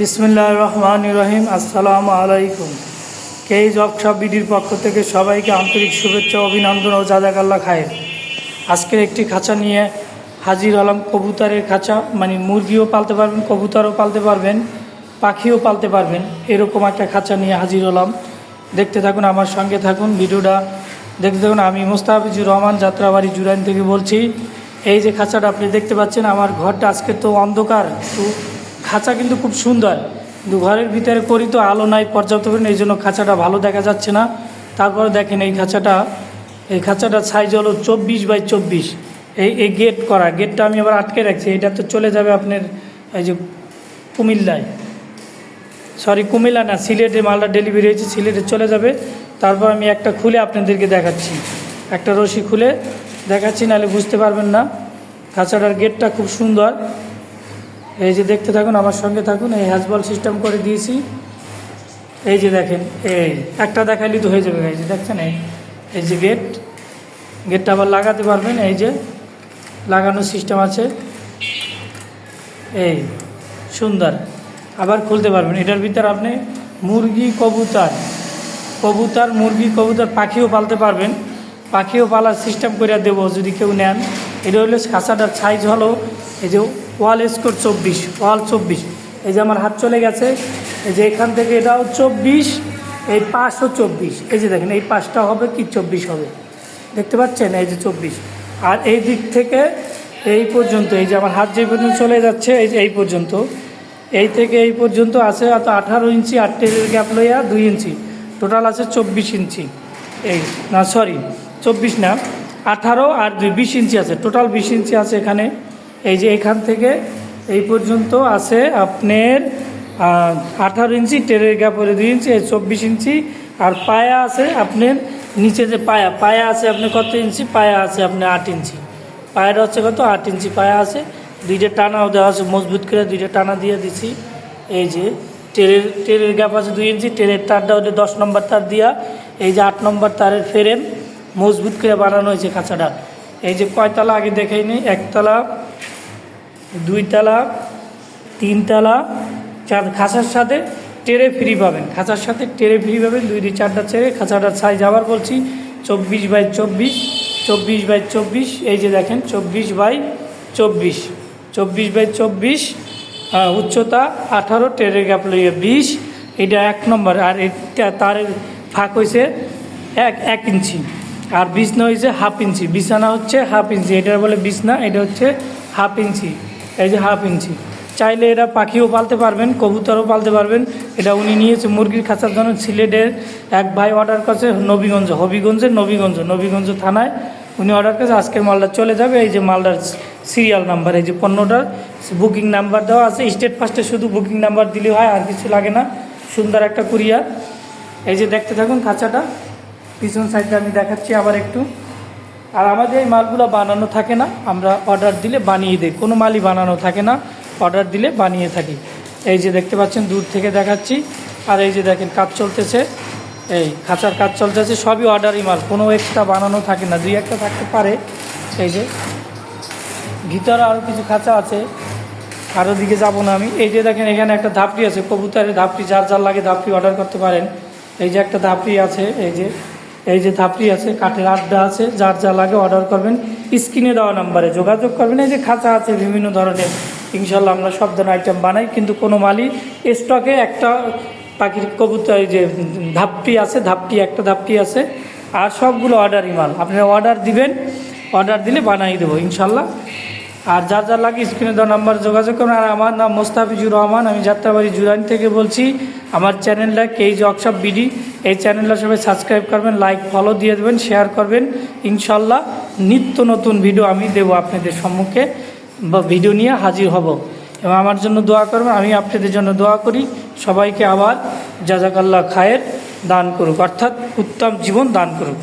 বিসমিল্লাহ রহমান রহিম, আসসালামু আলাইকুম। কেই জব সব বিডির পক্ষ থেকে সবাইকে আন্তরিক শুভেচ্ছা, অভিনন্দন ও জাজাকাল্লা খায় আজকের একটি খাঁচা নিয়ে হাজির হলাম কবুতরের খাঁচা মানে মুরগিও পালতে পারবেন, কবুতরও পালতে পারবেন, পাখিও পালতে পারবেন, এরকম একটা খাঁচা নিয়ে হাজির হলাম। দেখতে থাকুন, আমার সঙ্গে থাকুন, ভিডিওটা দেখতে থাকুন। আমি মোস্তাফিজুর রহমান, যাত্রাবাড়ি জুরাইন থেকে বলছি। এই যে খাঁচাটা আপনি দেখতে পাচ্ছেন, আমার ঘরটা আজকে তো অন্ধকার তো খাঁচা কিন্তু খুব সুন্দর। কিন্তু ঘরের ভিতরে করি তো আলো নাই পর্যাপ্ত পরিমাণ, এই জন্য খাঁচাটা ভালো দেখা যাচ্ছে না। তারপরে দেখেন এই খাঁচাটা, এই খাঁচাটার সাইজ হলো চব্বিশ বাই চব্বিশ। এই এই গেট করা গেটটা আমি আবার আটকে রাখছি, এটা তো চলে যাবে আপনার এই যে কুমিল্লায়। সরি কুমিল্লা না, সিলেটে মালটা ডেলিভারি হয়েছে, সিলেটে চলে যাবে। তারপর আমি একটা খুলে আপনাদেরকে দেখাচ্ছি। একটা রশি খুলে দেখাচ্ছি, নাহলে বুঝতে পারবেন না। খাঁচাটার গেটটা খুব সুন্দর। এই যে দেখতে থাকুন, আমার সঙ্গে থাকুন, এই হ্যাজবল সিস্টেম করে দিয়েছি। এই যে দেখেন, এই একটা দেখাইলে তো হয়ে যাবে, এই যে দেখছেন, এই এই যে গেট গেটটা আবার লাগাতে পারবেন, এই যে লাগানোর সিস্টেম আছে। এই, সুন্দর। আবার খুলতে পারবেন, এটার ভিতরে আপনি মুরগি, কবুতর কবুতর, মুরগি, কবুতর পাখিও পালতে পারবেন। পাখিও পালার সিস্টেম করে দেবো, যদি কেউ নেন। এটা হলো খাঁচাটার সাইজ হলো, এই যে ওয়াল স্কোর চব্বিশ, ওয়াল চব্বিশ। এই যে আমার হাত চলে গেছে, এই যে এখান থেকে এটাও চব্বিশ, এই পাঁচও চব্বিশ। এই যে দেখেন, এই পাঁচটা হবে কি চব্বিশ হবে? দেখতে পাচ্ছেন? এই যে চব্বিশ। আর এই দিক থেকে এই পর্যন্ত, এই যে আমার হাত যে পর্যন্ত চলে যাচ্ছে, এই যে এই পর্যন্ত। এই থেকে এই পর্যন্ত আছে অত আঠারো ইঞ্চি টেরের গ্যাপ লইয়া দুই ইঞ্চি। টোটাল আছে চব্বিশ ইঞ্চি। এই, না সরি চব্বিশ না, আঠারো আর দুই, বিশ ইঞ্চি আছে। টোটাল বিশ ইঞ্চি আছে এখানে। এই যে এখান থেকে এই পর্যন্ত আছে আপনার আঠারো ইঞ্চি, টেরের হলে দুই ইঞ্চি, এই চব্বিশ ইঞ্চি, আর পায়া আছে আপনার নিচে যে পায়া পায়া আছে আপনার কত ইঞ্চি? পায়া আছে আপনার আট ইঞ্চি। পায়ের হচ্ছে কত? আট ইঞ্চি পায়া আছে। দুইটা টানাও দেওয়া আছে, মজবুত করে দুইটা টানা দিয়ে দিছি। এই যে টেরের টেরের গ্যাপ আছে দুই ইঞ্চি, টেরের তারটা হচ্ছে দশ নম্বর তার দিয়া। এই যে আট নম্বর তারের ফ্রেম মজবুত করে বানানো হয়েছে খাঁচাটা এই যে কয়তলা আগে দেখেই নেই একতলা দুইতলা, তিনতলা, চার খাঁচার সাথে টেরে ফ্রি পাবেন। খাঁচার সাথে টেরে ফ্রি পাবেন, দুই দুই চারটা ছেড়ে। খাঁচাটার সাইজ আবার বলছি, চব্বিশ বাই চব্বিশ চব্বিশ বাই চব্বিশ, এই যে দেখেন, চব্বিশ বাই চব্বিশ। চব্বিশ বাই চব্বিশ উচ্চতা আঠারো টেরের গ্যাপ লইয়ে বিশ। এটা এক নম্বর, আর এটা তারের ফাঁক হয়েছে এক এক ইঞ্চি। আর বিছনা হয়েছে হাফ ইঞ্চি। বিছানা হচ্ছে হাফ ইঞ্চি। এটা বলে বিছনা, এটা হচ্ছে হাফ ইঞ্চি। এই যে হাফ ইঞ্চি। চাইলে এরা পাখিও পালতে পারবেন, কবুতরও পালতে পারবেন। এটা উনি নিয়েছে মুরগির খাঁচার জন্য সিলেটের এক ভাই অর্ডার করছে নবীগঞ্জ, হবিগঞ্জের নবীগঞ্জ নবীগঞ্জ থানায়। উনি অর্ডার করেছে, আজকের মালটা চলে যাবে। এই যে মালটার সিরিয়াল নাম্বার এই যে পণ্যটার বুকিং নাম্বার দেওয়া আছে। স্টেট ফার্স্টে শুধু বুকিং নাম্বার দিলে হয়, আর কিছু লাগে না। সুন্দর একটা কুরিয়ার এই যে দেখতে থাকুন খাঁচাটা। পিছন সাইডটা আমি দেখাচ্ছি আবার একটু। আর আমাদের এই মালগুলো বানানো থাকে না, আমরা অর্ডার দিলে বানিয়ে দিই। কোনো মালই বানানো থাকে না অর্ডার দিলে বানিয়ে থাকি। এই যে দেখতে পাচ্ছেন, দূর থেকে দেখাচ্ছি। আর এই যে দেখেন, কাজ চলতেছে। এই খাঁচার কাজ চলতেছে, সবই অর্ডারই মাল। কোনো এক্সট্রা বানানো থাকে না, দুই একটা থাকতে পারে। এই যে, ভিতরে আরও কিছু খাঁচা আছে। আর ওদিকে যাব না আমি। এই যে দেখেন, এখানে একটা ধাপড়ি আছে, কবুতরের ধাপড়ি, যার যার লাগে ধাপড়ি অর্ডার করতে পারেন। এই যে একটা ধাপড়ি আছে, এই যে এই যে ধাপড়ি আছে, কাঠের আড্ডা আছে, যার যা লাগে অর্ডার করবেন। স্ক্রিনে দেওয়া নাম্বারে যোগাযোগ করবেন। এই যে খাঁচা আছে, বিভিন্ন ধরনের, ইনশাল্লাহ আমরা সব ধরনের আইটেম বানাই, কিন্তু কোনো মালই স্টকে একটা পাখির কবুতর যে ধাপটি আছে, ধাপটি একটা ধাপটি আছে, আর সবগুলো অর্ডারই মাল। আপনারা অর্ডার দিবেন অর্ডার দিলে বানাই দেবো, ইনশাল্লাহ। আর যার যার লাগে স্ক্রিনে দেওয়া নাম্বার যোগাযোগ করুন। আর আমার নাম মোস্তাফিজুর রহমান, আমি যাত্রাবাড়ি জুরাইন থেকে বলছি। আমার চ্যানেলটা কেই ওয়ার্কশপ বিডি, এই চ্যানেলটা সবাই সাবস্ক্রাইব করবেন, লাইক, ফলো দিয়ে দেবেন, শেয়ার করবেন। ইনশাল্লাহ নিত্য নতুন ভিডিও আমি দেবো আপনাদের সম্মুখে, বা ভিডিও নিয়ে হাজির হব। এবং আমার জন্য দোয়া করবেন, আমি আপনাদের জন্য দোয়া করি, সবাইকে আবার জাজাকাল্লাহ খায়ের দান করুক, অর্থাৎ উত্তম জীবন দান করুক।